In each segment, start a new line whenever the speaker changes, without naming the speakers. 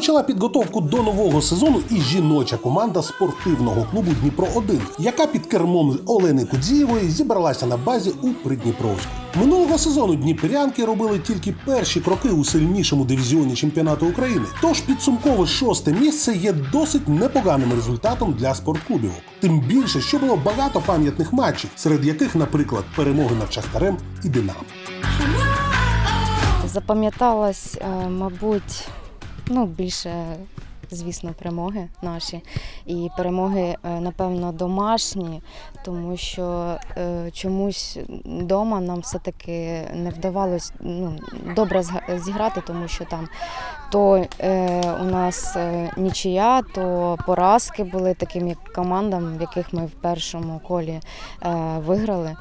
Розпочала підготовку до нового сезону і жіноча команда спортивного клубу Дніпро 1 яка під кермом Олени Кудзієвої зібралася на базі у Придніпровську. Минулого сезону дніпрянки робили тільки перші кроки у сильнішому дивізіоні чемпіонату України. Тож підсумкове шосте місце є досить непоганим результатом для спортклубів. Тим більше, що було багато пам'ятних матчів, серед яких, наприклад, перемоги над Шахтарем і Динамо.
Запам'яталась, е, мабуть, ну, більше, звісно, перемоги наші. І перемоги, е, напевно, домашні, тому що е, чомусь вдома нам все-таки не вдавалось ну, добре зіграти, тому що там то е, у нас е, нічия, то поразки були таким як командам, в яких ми в першому колі е, виграли.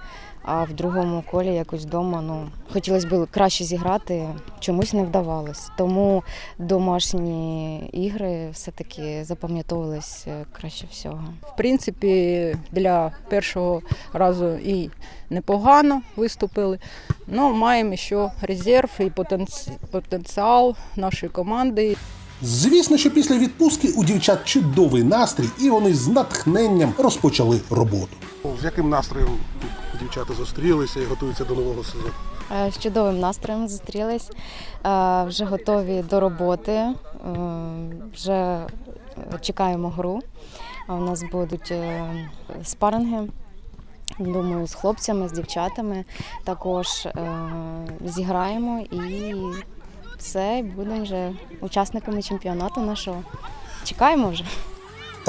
А в другому колі якось вдома ну, хотілося б краще зіграти, чомусь не вдавалось. Тому домашні ігри все-таки запам'ятовувались е, краще всього.
В принципі, для першого разу і непогано виступили. Ну, маємо ще резерв і потенціал нашої команди.
Звісно, що після відпустки у дівчат чудовий настрій, і вони з натхненням розпочали роботу.
З яким настроєм дівчата зустрілися і готуються до нового сезону?
Е, З чудовим настроєм зустрілись, е, вже готові до роботи, е, вже чекаємо гру. У нас будуть спаринги. Думаю, з хлопцями, з дівчатами також зіграємо і все, будемо вже учасниками чемпіонату нашого. Чекаємо вже.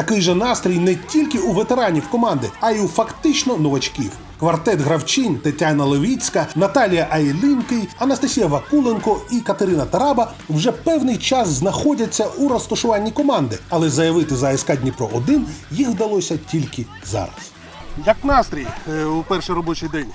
Такий же настрій не тільки у ветеранів команди, а й у фактично новачків. Квартет гравчинь Тетяна Левіцька, Наталія Айлінкий, Анастасія Вакуленко і Катерина Тараба вже певний час знаходяться у розташуванні команди, але заявити за СК Дніпро 1 їх вдалося тільки зараз.
Як настрій е, у перший робочий день?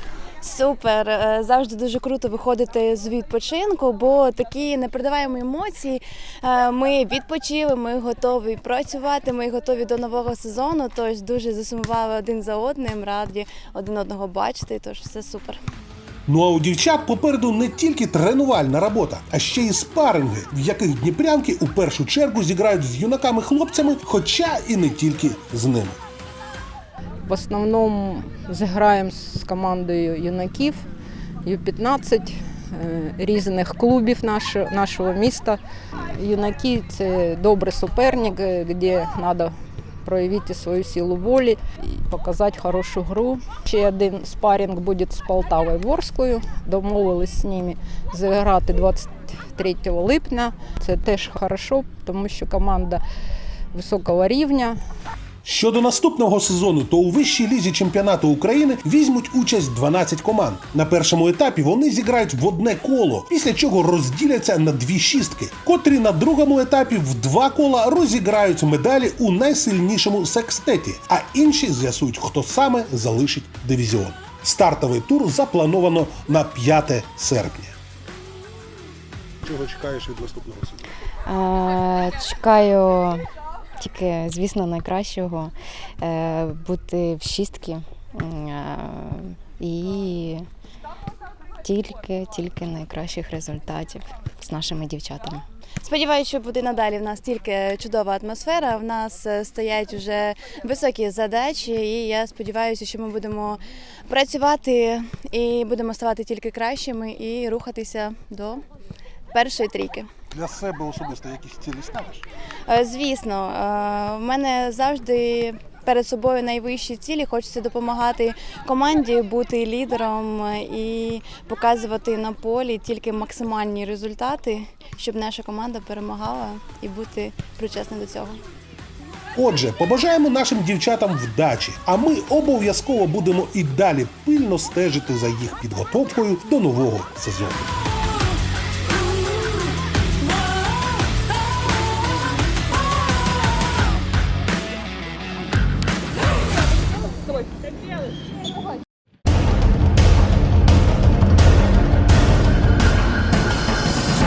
Супер, Е, завжди дуже круто виходити з відпочинку, бо такі непередаваємо емоції. Е, Ми відпочили, ми готові працювати, ми готові до нового сезону. Тож дуже засумували один за одним, раді один одного бачити. Тож все супер.
Ну а у дівчат попереду не тільки тренувальна робота, а ще й спаринги, в яких дніпрянки у першу чергу зіграють з юнаками-хлопцями, хоча і не тільки з ними.
В основному зіграємо з командою юнаків Ю-15 е, різних клубів нашого, міста. Юнаки це добрий суперник, де треба проявити свою силу волі і показати хорошу гру. Ще один спарінг буде з Полтавою Ворською. Домовились з ними зіграти 23 липня. Це теж хорошо, тому що команда високого рівня.
Щодо наступного сезону, то у вищій лізі чемпіонату України візьмуть участь 12 команд. На першому етапі вони зіграють в одне коло, після чого розділяться на дві шістки, котрі на другому етапі в два кола розіграють медалі у найсильнішому секстеті, а інші з'ясують, хто саме залишить дивізіон. Стартовий тур заплановано на 5 серпня.
Чого чекаєш від наступного сезону?
Чекаю тільки, звісно, найкращого е, бути в шістки е, і тільки, тільки найкращих результатів з нашими дівчатами.
Сподіваюся, що буде надалі в нас тільки чудова атмосфера. В нас е, стоять вже високі задачі, і я сподіваюся, що ми будемо працювати і будемо ставати тільки кращими і рухатися до першої трійки.
Для себе особисто якісь цілі ставиш?
Е, Звісно, е, в мене завжди перед собою найвищі цілі. Хочеться допомагати команді бути лідером е, і показувати на полі тільки максимальні результати, щоб наша команда перемагала і бути причесною до цього.
Отже, побажаємо нашим дівчатам вдачі, а ми обов'язково будемо і далі пильно стежити за їх підготовкою до нового сезону.